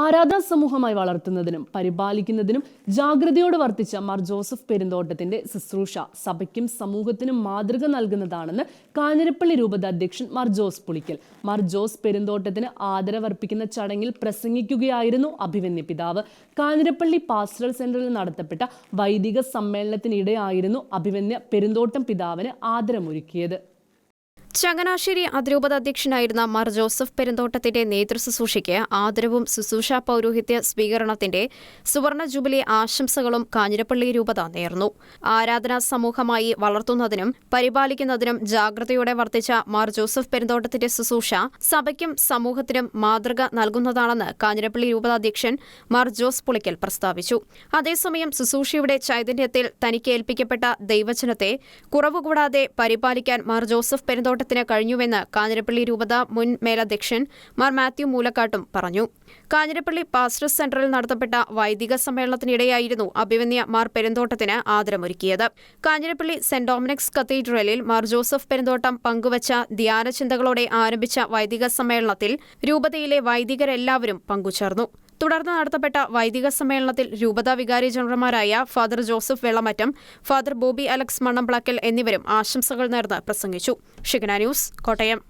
ആരാധനാ സമൂഹമായി വളർത്തുന്നതിനും പരിപാലിക്കുന്നതിനും ജാഗ്രതയോടെ വർത്തിച്ച മാർ ജോസഫ് പെരുന്തോട്ടത്തിന്റെ ശുശ്രൂഷ സഭയ്ക്കും സമൂഹത്തിനും മാതൃക നൽകുന്നതാണെന്ന് കാഞ്ഞിരപ്പള്ളി രൂപത അധ്യക്ഷൻ മാർ ജോസ് പുളിക്കൽ. മാർ ജോസ് പെരുന്തോട്ടത്തിന് ആദരവർപ്പിക്കുന്ന ചടങ്ങിൽ പ്രസംഗിക്കുകയായിരുന്നു അഭിവന്യ പിതാവ്. കാഞ്ഞിരപ്പള്ളി പാസ്റ്ററൽ സെന്ററിൽ നടത്തപ്പെട്ട വൈദിക സമ്മേളനത്തിനിടെയായിരുന്നു അഭിവന്യ പെരുന്തോട്ടം പിതാവിന് ആദരമൊരുക്കിയത്. ചങ്ങനാശ്ശേരി അതിരൂപത അധ്യക്ഷനായിരുന്ന മാർ ജോസഫ് പെരുന്തോട്ടത്തിന്റെ നേതൃശുശ്രൂഷയ്ക്ക് ആദരവും ശുശ്രൂഷ പൗരോഹിത്യ സ്വീകരണത്തിന്റെ സുവർണ ജൂബിലി ആശംസകളും കാഞ്ഞിരപ്പള്ളി രൂപത നേർന്നു. ആരാധനാ സമൂഹമായി വളർത്തുന്നതിനും പരിപാലിക്കുന്നതിനും ജാഗ്രതയോടെ വർത്തിച്ച മാർ ജോസഫ് പെരുന്തോട്ടത്തിന്റെ ശുശ്രൂഷ സഭയ്ക്കും സമൂഹത്തിനും മാതൃക നൽകുന്നതാണെന്ന് കാഞ്ഞിരപ്പള്ളി രൂപത അധ്യക്ഷൻ മാർ ജോസ് പുളിക്കൽ പ്രസ്താവിച്ചു. അതേസമയം ശുശ്രൂഷയുടെ ചൈതന്യത്തിൽ തനിക്ക് ഏൽപ്പിക്കപ്പെട്ട ദൈവചനത്തെ കുറവുകൂടാതെ പരിപാലിക്കാൻ മാർ ജോസഫ് പെരുന്തോട്ടത്തിന് കഴിഞ്ഞുവെന്ന് കാഞ്ഞിരപ്പള്ളി രൂപത മുൻ മേലധ്യക്ഷൻ മാർ മാത്യു മൂലക്കാട്ടും പറഞ്ഞു. കാഞ്ഞിരപ്പള്ളി പാസ്റ്റേഴ്സ് സെന്ററിൽ നടത്തപ്പെട്ട വൈദിക സമ്മേളനത്തിനിടെയായിരുന്നു അഭിവന്യ മാർ പെരുന്തോട്ടത്തിന് ആദരമൊരുക്കിയത്. കാഞ്ഞിരപ്പള്ളി സെന്റ് ഡോമിനിക്സ് കത്തീഡ്രലിൽ മാർ ജോസഫ് പെരുന്തോട്ടം പങ്കുവച്ച ധ്യാനചിന്തകളോടെ ആരംഭിച്ച വൈദിക സമ്മേളനത്തിൽ രൂപതയിലെ വൈദികരെല്ലാവരും പങ്കുചേർന്നു. തുടർന്ന് നടത്തപ്പെട്ട വൈദിക സമ്മേളനത്തിൽ രൂപതാ വികാരി ജനറൽമാരായ father Joseph Vellamattam father Bobby Alex Mannamplackal എന്നിവരും ആശംസകൾ നേർന്ന് പ്രസംഗിച്ചു. ഷിഗ്ന ന്യൂസ് കോട്ടയം.